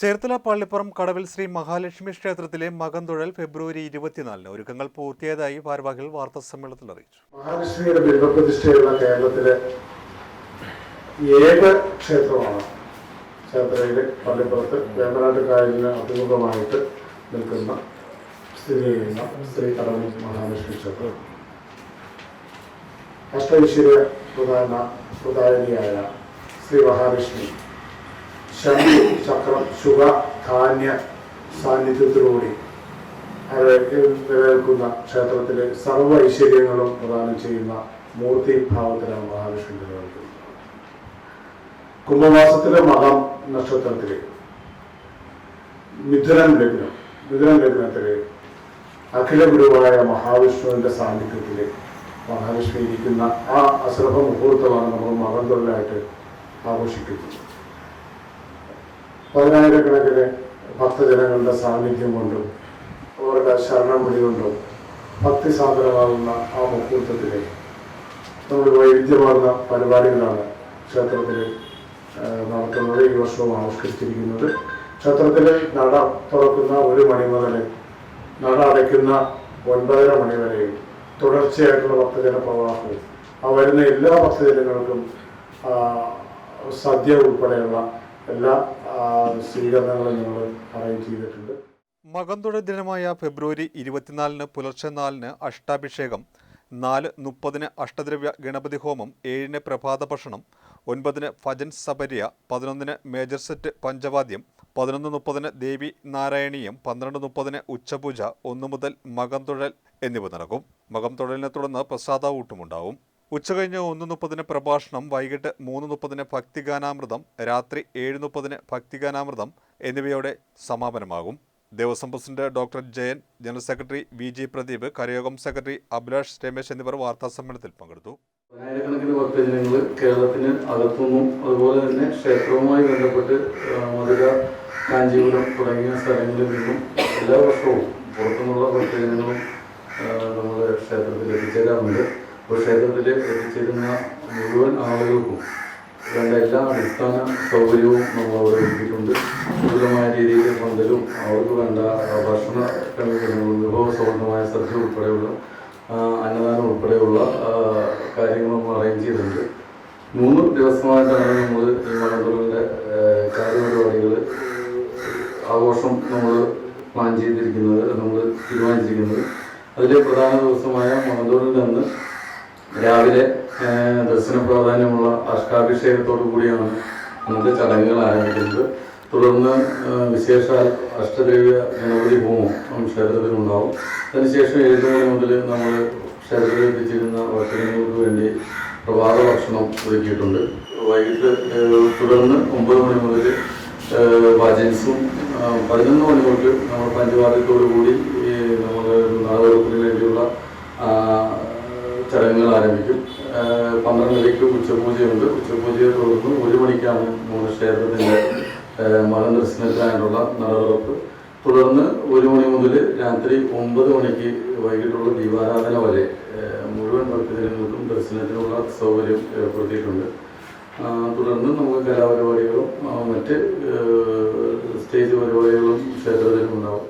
ചേർത്തല പള്ളിപ്പുറം കടവിൽ ശ്രീ മഹാലക്ഷ്മി ക്ഷേത്രത്തിലെ മകന്തുഴൽ ഫെബ്രുവരി ഇരുപത്തിനാലിന് ഒരുക്കങ്ങൾ പൂർത്തിയായതായി ഭാരവാഹികൾ വാർത്താ സമ്മേളനത്തിൽ അറിയിച്ചു. മഹാലക്ഷ്മിയുടെ ബിംബപ്രതിഷ്ഠയുള്ള കേരളത്തിലെ ഏക ക്ഷേത്രമാണ് ചേർത്തലയിലെ പള്ളിപ്പുറത്ത്. വേമ്പനാട്ട് കായലിന് അഭിമുഖമായിട്ട് നിൽക്കുന്ന സ്ഥിതി ചെയ്യുന്ന ശ്രീ കടവിൽ മഹാലക്ഷ്മി ക്ഷേത്രം. അഷ്ടൈശ്വര്യ പ്രധാന പ്രധാനിയായ ശ്രീ മഹാലക്ഷ്മി ശംഖു ചക്രം ശുഭ ധാന്യ സാന്നിധ്യത്തിലൂടെ നിലനിൽക്കുന്ന ക്ഷേത്രത്തിലെ സർവ ഐശ്വര്യങ്ങളും പ്രദാനം ചെയ്യുന്ന മൂർത്തി ഭാവത്തിലാണ് മഹാവിഷ്ണു നിലനിൽക്കുന്നത് കുംഭമാസത്തിലെ മകം നക്ഷത്രത്തിലെ മിഥുനം ലഗ്നം മിഥുനം ലഗ്നത്തിലെ അഖില ഗുരുവായ മഹാവിഷ്ണുവിന്റെ സാന്നിധ്യത്തിലെ മഹാവിഷ്ണു ഇരിക്കുന്ന ആ അശ്രഭ മുഹൂർത്തമാണ് നമ്മൾ മകം തൊഴിലായിട്ട് ആഘോഷിക്കുന്നത്. പതിനായിരക്കണക്കിന് ഭക്തജനങ്ങളുടെ സാന്നിധ്യം കൊണ്ടും അവരുടെ ശരണം വിളി കൊണ്ടും ഭക്തി സാധനമാകുന്ന ആ മുഹൂർത്തത്തിൽ നമ്മൾ വൈവിധ്യമാർന്ന പരിപാടികളാണ് ക്ഷേത്രത്തിൽ നടത്തുന്നത്. ഈ വർഷവും ആവിഷ്കരിച്ചിരിക്കുന്നത്. ക്ഷേത്രത്തിൽ നട തുറക്കുന്ന ഒരു മണി മുതൽ നട അടയ്ക്കുന്ന ഒൻപതര മണി വരെയും തുടർച്ചയായിട്ടുള്ള ഭക്തജന പ്രവാഹവും ആ വരുന്ന എല്ലാ ഭക്തജനങ്ങൾക്കും സദ്യ ഉൾപ്പെടെയുള്ള മകന്തുഴൽ ദിനമായ ഫെബ്രുവരി ഇരുപത്തിനാലിന് പുലർച്ചെ നാലിന് അഷ്ടാഭിഷേകം നാല് മുപ്പതിന് അഷ്ടദ്രവ്യ ഗണപതി ഹോമം ഏഴിന് പ്രഭാത ഭക്ഷണം ഒൻപതിന് ഭജൻ സബരിയ പതിനൊന്നിന് മേജർ സെറ്റ് പഞ്ചവാദ്യം പതിനൊന്ന് മുപ്പതിന് ദേവി നാരായണീയം പന്ത്രണ്ട് മുപ്പതിന് ഉച്ചപൂജ ഒന്നു മുതൽ മകം തുഴൽ എന്നിവ നടക്കും. മകം തുഴലിനെ തുടർന്ന് പ്രസാദ ഊട്ടുമുണ്ടാവും ഉച്ചകഴിഞ്ഞ് ഒന്ന് മുപ്പതിന് പ്രഭാഷണം വൈകിട്ട് മൂന്ന് മുപ്പതിന് ഭക്തിഗാനാമൃതം രാത്രി ഏഴ് മുപ്പതിന് ഭക്തിഗാനാമൃതം എന്നിവയോടെ സമാപനമാകും. Devaswom president doctor Jayan general secretary V G Pradeep കരയോഗം secretary Abhilash Ramesh എന്നിവർ വാർത്താ സമ്മേളനത്തിൽ പങ്കെടുത്തു. പതിനായിരക്കണക്കിന് ഭക്തജനങ്ങൾ കേരളത്തിന് അകത്തുനിന്നും അതുപോലെ തന്നെ ക്ഷേത്രവുമായി ബന്ധപ്പെട്ട് മധുര കാഞ്ചീപുരം തുടങ്ങിയ സ്ഥലങ്ങളിൽ നിന്നും എല്ലാ വർഷവും പുറത്തുനിന്നുള്ള ഭക്തജനങ്ങളും നമ്മുടെ ക്ഷേത്രത്തിൽ എത്തിച്ചേരാറുണ്ട്. അപ്പോൾ ക്ഷേത്രത്തിൽ എത്തിച്ചേരുന്ന മുഴുവൻ ആളുകൾക്കും വേണ്ട എല്ലാ അടിസ്ഥാന സൗകര്യവും നമ്മൾ അവിടെ ഒരുക്കിയിട്ടുണ്ട്. ഉചിതമായ രീതിയിൽ പന്തലും അവർക്ക് വേണ്ട ഭക്ഷണ ക്രമീകരണങ്ങളും വിഭവ സൗഹൃദമായ സദ്യ ഉൾപ്പെടെയുള്ള അന്നദാനം ഉൾപ്പെടെയുള്ള കാര്യങ്ങളും അറേഞ്ച് ചെയ്തിട്ടുണ്ട്. മൂന്ന് ദിവസമായിട്ടാണ് നമ്മൾ ഈ മണ്ഡലത്തിന്റെ കാര്യപരിപാടികൾ ആഘോഷം നമ്മൾ പ്ലാൻ ചെയ്തിരിക്കുന്നത് നമ്മൾ തീരുമാനിച്ചിരിക്കുന്നത്. അതിലെ പ്രധാന ദിവസമായ നിന്ന് രാവിലെ ദർശന പ്രാധാന്യമുള്ള അഷ്ടാഭിഷേകത്തോടു കൂടിയാണ് ഇന്നത്തെ ചടങ്ങുകൾ ആരംഭിക്കുന്നത്. തുടർന്ന് വിശേഷ വിശേഷാൽ അഷ്ടദേവ്യ ഗണപതി ഹോമം ക്ഷേത്രത്തിലുണ്ടാവും. അതിനുശേഷം മണി മുതൽ നമ്മൾ ക്ഷേത്രത്തിൽ എത്തിച്ചിരുന്ന ഭക്തജനങ്ങൾക്ക് വേണ്ടി പ്രഭാത ഭക്ഷണം ഒരുക്കിയിട്ടുണ്ട്. വൈകിട്ട് തുടർന്ന് ഒമ്പത് മണി മുതൽ ഭജൻസും പതിനൊന്ന് മണി തൊട്ട് നമ്മൾ പഞ്ചവാദ്യത്തോടു കൂടി ഈ നമ്മൾ നാദവെടുപ്പിന് വേണ്ടിയുള്ള ആ, ചടങ്ങുകൾ ആരംഭിക്കും ആ, പന്ത്രണ്ടരയ്ക്ക് ഉച്ചപൂജയുണ്ട് ഉച്ചപൂജയെ തുടർന്ന് ഒരു മണിക്കാണ് നമ്മുടെ ക്ഷേത്രത്തിന്റെ മകൻ ദർശനത്തിനായിട്ടുള്ള നടതുറപ്പ് തുടർന്ന് ഒരു മണി മുതൽ രാത്രി ഒമ്പത് മണിക്ക് വൈകിട്ടുള്ള ദീപാരാധന വരെ മുഴുവൻ ഭക്തജനങ്ങൾക്കും ദർശനത്തിനുള്ള സൗകര്യം ഏർപ്പെടുത്തിയിട്ടുണ്ട്. തുടർന്ന് നമുക്ക് കലാപരിപാടികളും മറ്റ് സ്റ്റേജ് പരിപാടികളും ക്ഷേത്രത്തിലുണ്ടാവും